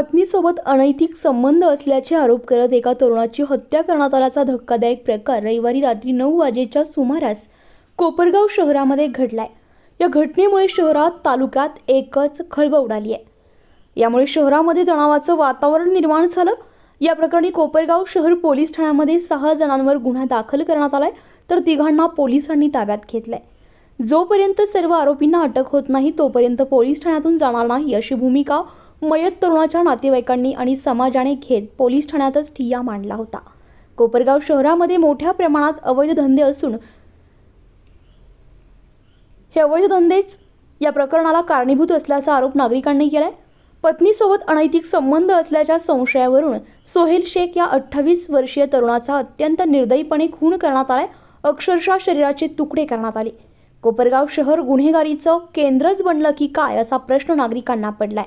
पत्नीसोबत अनैतिक संबंध असल्याचे आरोप करत एका तरुणाची हत्या करण्यात आल्याचा धक्कादायक प्रकार रविवारी रात्री नऊ वाजेच्या सुमारास कोपरगाव शहरामध्ये घडलाय. या घटनेमुळे शहरात तालुक्यात एकच खळबळ उडाली आहे. यामुळे शहरामध्ये तणावाचं वातावरण निर्माण झालं. या प्रकरणी कोपरगाव शहर पोलीस ठाण्यामध्ये सहा जणांवर गुन्हा दाखल करण्यात आलाय तर तिघांना पोलिसांनी ताब्यात घेतलंय. जोपर्यंत सर्व आरोपींना अटक होत नाही तोपर्यंत पोलीस ठाण्यातून जाणार नाही अशी भूमिका मयत तरुणाच्या नातेवाईकांनी आणि समाजाने घेत पोलीस ठाण्यातच ठिय्या मांडला होता. कोपरगाव शहरामध्ये मोठ्या प्रमाणात अवैध धंदे असून हे अवैध धंदेच या प्रकरणाला कारणीभूत असल्याचा आरोप नागरिकांनी केलाय. पत्नीसोबत अनैतिक संबंध असल्याच्या संशयावरून सोहेल शेख या अठ्ठावीस वर्षीय तरुणाचा अत्यंत निर्दयीपणे खून करण्यात आलाय अक्षरशः शरीराचे तुकडे करण्यात आले. कोपरगाव शहर गुन्हेगारीचं केंद्रच बनलं की काय असा प्रश्न नागरिकांना पडलाय.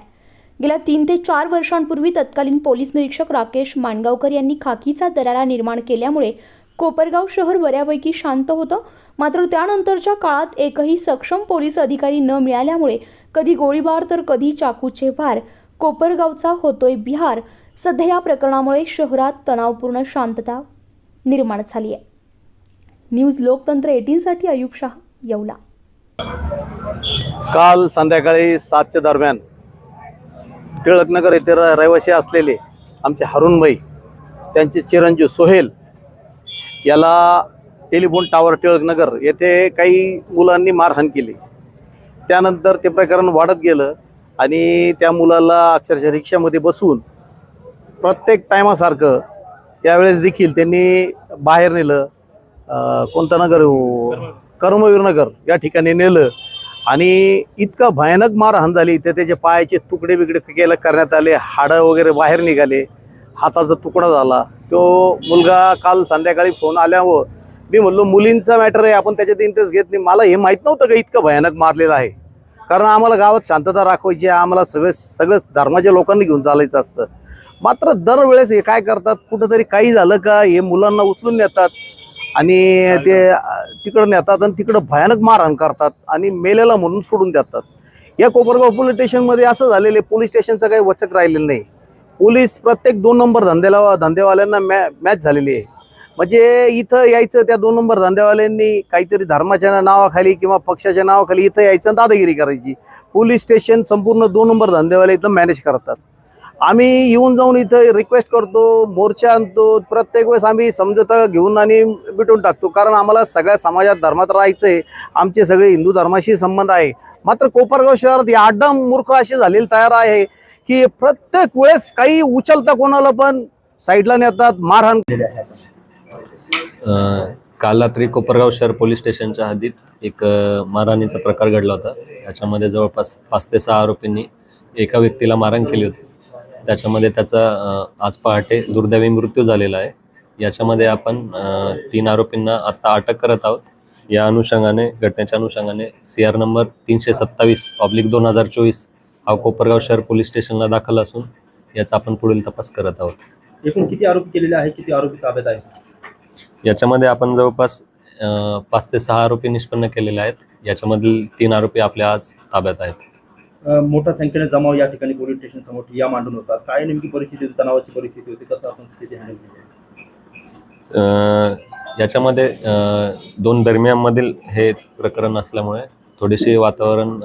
गेल्या तीन ते चार वर्षांपूर्वी तत्कालीन पोलीस निरीक्षक राकेश माणगावकर यांनी खाकीचा दरारा निर्माण केल्यामुळे कोपरगाव शहर बऱ्यापैकी शांत होतं. मात्र त्यानंतरच्या काळात एकही सक्षम पोलीस अधिकारी न मिळाल्यामुळे कधी गोळीबार तर कधी चाकूचे भार. कोपरगावचा होतोय बिहार. सध्या या प्रकरणामुळे शहरात तणावपूर्ण शांतता निर्माण झाली आहे. न्यूज लोकतंत्र एटीनसाठी अयुब शाह येवला. काल संध्याकाळी सातच्या दरम्यान टिळकनगर येथे र- रहिवासी असलेले आमचे हरुणभाई त्यांचे चिरंजीव सोहेल याला टेलिफोन टावर टिळकनगर येथे काही मुलांनी मारहाण केली. त्यानंतर ते प्रकरण वाढत गेलं आणि त्या मुलाला अक्षरशः रिक्षामध्ये बसून प्रत्येक टायमासारखं यावेळेस देखील त्यांनी बाहेर नेलं कोणतं नगर हो? कर्मवीर नगर या ठिकाणी नेलं. आणि इतका भयानक मारहाण झाली. तर त्याचे पायाचे तुकडे बिकडे केलं करण्यात आले हाडं वगैरे बाहेर निघाले हाताचा तुकडा झाला. तो मुलगा काल संध्याकाळी फोन आल्यावर मी म्हणलो मुलींचा मॅटर आहे आपण त्याच्यात इंटरेस्ट घेत नाही. मला हे माहीत नव्हतं का इतकं भयानक मारलेलं आहे. कारण आम्हाला गावात शांतता राखवायची आहे आम्हाला सगळे सगळ्याच धर्माच्या लोकांनी घेऊन चालायचं असतं. मात्र दरवेळेस हे काय करतात कुठंतरी काही झालं का हे मुलांना उचलून नेतात. आणि ते तिकडं नेतात आणि तिकडं भयानक मारहाण करतात आणि मेलेला म्हणून सोडून देतात. या कोपरगाव पोलीस स्टेशनमध्ये असं झालेलं आहे पोलीस स्टेशनचं काही वचक राहिलेलं नाही. पोलीस प्रत्येक दोन नंबर धंद्याला धंदेवाल्यांना मॅ मॅच झालेली आहे. म्हणजे इथं यायचं त्या दोन नंबर धंदेवाल्यांनी काहीतरी धर्माच्या नावाखाली किंवा पक्षाच्या नावाखाली इथं यायचं आणि दादागिरी करायची. पोलीस स्टेशन संपूर्ण दोन नंबर धंदेवाले इथं मॅनेज करतात. आम्ही येऊन जाऊन इथं रिक्वेस्ट करतो मोर्चा आणतो. प्रत्येक वेळेस आम्ही समजोता घेऊन आणि मिटून टाकतो. कारण आम्हाला सगळ्या समाजात धर्मात राहायचं आहे आमचे सगळे हिंदू धर्माशी संबंध आहे. मात्र कोपरगाव शहरात या आडम मूर्ख असे झालेले तयार आहे की प्रत्येक वेळेस काही उचलता कोणाला पण साईडला नेतात मारहाण काल रात्री कोपरगाव शहर पोलीस स्टेशनच्या हद्दीत एक मारहाणीचा प्रकार घडला होता. याच्यामध्ये जवळपास पाच ते सहा आरोपींनी एका व्यक्तीला मारहाण केली होती. त्याच्यामध्ये त्याचा आज पहाटे दुर्दैवी मृत्यू झालेला आहे. याच्यामध्ये आपण तीन आरोपींना आत्ता अटक करत आहोत. या अनुषंगाने घटनेच्या अनुषंगाने सी आर नंबर तीनशे सत्तावीस ऑब्लिक दोन हजार चोवीस हा कोपरगाव शहर पोलीस स्टेशनला दाखल असून याचा आपण पुढील तपास करत आहोत. एकूण किती आरोपी केलेले आहे किती आरोपी ताब्यात आहेत? याच्यामध्ये आपण जवळपास पाच ते सहा आरोपी निष्पन्न केलेले आहेत. याच्यामधील तीन आरोपी आपल्या आज ताब्यात आहेत. मोठ्या संख्येने जमाव या ठिकाणी पोलीस स्टेशन समोर या मांडून होतात. काय नेमकी परिस्थिती होती? तणावाची परिस्थिती होती? कसं आपण स्थिती हँडल केली? याच्यामध्ये दोन दरम्यानमधील हे प्रकरण असल्यामुळे थोडेसे वातावरण